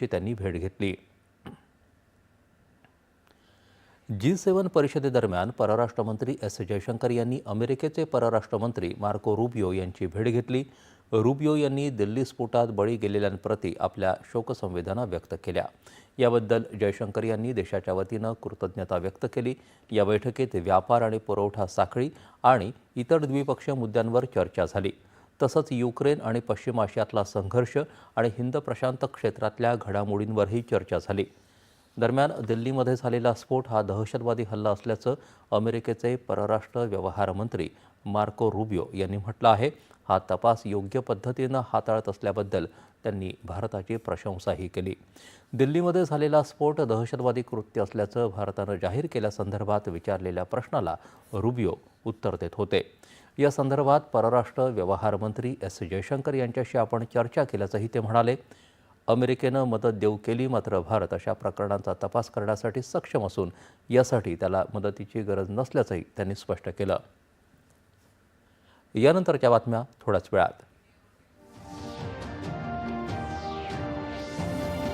ची त्यांनी भेट घेतली. जी सेवन परिषदेदरम्यान परराष्ट्रमंत्री एस जयशंकर यांनी अमेरिकेचे परराष्ट्रमंत्री मार्को रुबियो यांची भेट घेतली. रुबियो यांनी दिल्ली स्फोटात बळी गेलेल्यांप्रती आपल्या शोकसंवेदना व्यक्त केल्या. याबद्दल जयशंकर यांनी देशाच्या वतीनं कृतज्ञता व्यक्त केली. या बैठकीत व्यापार आणि पुरवठा साखळी आणि इतर द्विपक्षीय मुद्द्यांवर चर्चा झाली. तसंच युक्रेन आणि पश्चिम आशियातला संघर्ष आणि हिंद प्रशांत क्षेत्रातल्या घडामोडींवरही चर्चा झाली. दरम्यान दिल्लीमध्ये झालेला स्फोट हा दहशतवादी हल्ला असल्याचं अमेरिकेचे परराष्ट्र व्यवहार मंत्री मार्को रुबियो यांनी म्हटलं आहे. हा तपास योग्य पद्धतीनं हाताळत असल्याबद्दल त्यांनी भारताची प्रशंसाही केली. दिल्लीमध्ये झालेला स्फोट दहशतवादी कृत्य असल्याचं भारतानं जाहीर केल्यासंदर्भात विचारलेल्या प्रश्नाला रुबियो उत्तर देत होते. या संदर्भात परराष्ट्र व्यवहार मंत्री एस जयशंकर यांच्याशी आपण चर्चा केल्याचंही ते म्हणाले. अमेरिकेनं मदत देऊ केली मात्र भारत अशा प्रकरणांचा तपास करण्यासाठी सक्षम असून यासाठी त्याला मदतीची गरज नसल्याचंही त्यांनी स्पष्ट केलं. यानंतरच्या बातम्या थोड्याच वेळात.